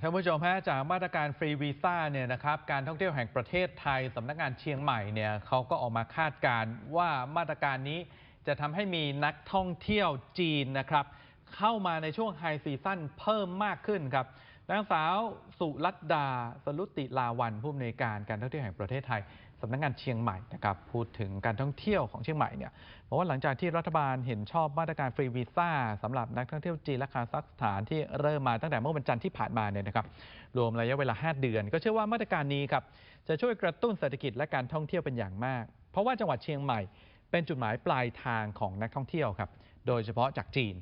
ท่านผู้ชมฮะจากมาตรการฟรีวีซ่าเนี่ยนะครับการท่องเที่ยวแห่งประเทศไทยสำนักงานเชียงใหม่เนี่ยเขาก็ออกมาคาดการณ์ว่ามาตรการนี้จะทำให้มีนักท่องเที่ยวจีนนะครับ เข้ามาในช่วงไฮซีซั่นเพิ่มมากขึ้นครับนางสาวสุรัตดาสรุติลาวันผู้อำนวยการการท่องเที่ยวแห่งประเทศไทยสำนักงานเชียงใหม่นะครับพูดถึงการท่องเที่ยวของเชียงใหม่เนี่ยบอกว่าหลังจากที่รัฐบาลเห็นชอบมาตรการฟรีวีซ่าสำหรับนักท่องเที่ยวจีนและคาซัคสถานที่เริ่มมาตั้งแต่เมื่อวันจันทร์ที่ผ่านมาเนี่ยนะครับรวมระยะเวลา 5 เดือน ก็เชื่อว่ามาตรการนี้ครับจะช่วยกระตุ้นเศรษฐกิจและการท่องเที่ยวเป็นอย่างมาก เพราะว่าจังหวัดเชียงใหม่ เป็นจุดหมายปลายทางของนักท่องเที่ยวครับโดยเฉพาะจากจีน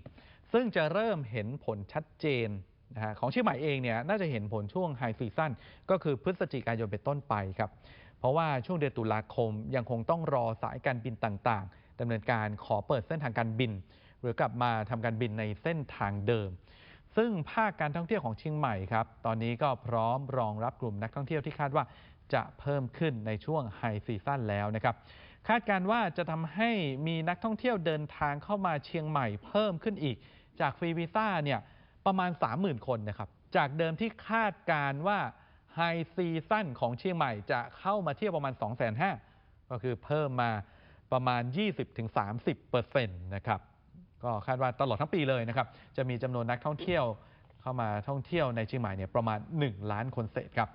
ซึ่งจะเริ่มเห็นผลชัดเจนนะฮะของเชียงใหม่เองเนี่ยน่าจะเห็นผลช่วงไฮซีซั่นก็คือพฤศจิกายนเป็นต้นไปครับ เพราะว่าช่วงเดือนตุลาคมยังคงต้องรอสายการบินต่างๆดำเนินการขอเปิดเส้นทางการบิน หรือกลับมาทำการบินในเส้นทางเดิม ซึ่งภาคการท่องเที่ยวของเชียงใหม่ครับตอนนี้ก็พร้อมรองรับกลุ่มนักท่องเที่ยวที่คาดว่าจะเพิ่มขึ้นในช่วงไฮซีซั่นแล้วนะครับ คาดการว่าจะทำให้มีนักท่องเที่ยวเดินทางเข้ามาเชียงใหม่เพิ่มขึ้นอีก จากฟรีวีซ่าเนี่ยประมาณ 30,000 คนนะครับ จากเดิมที่คาดการว่าไฮซีซั่นของเชียงใหม่จะเข้ามาเที่ยวประมาณ 2 5 0 0 0ก็คือเพิ่มมาประมาณ 20-30%นะครับก็คาดว่าตลอดทั้งปีเลยนะครับ จะมีจำนวนนักท่องเที่ยวเข้ามาท่องเที่ยวในเชียงใหม่เนี่ยประมาณ 1 ล้านคนเศษครับ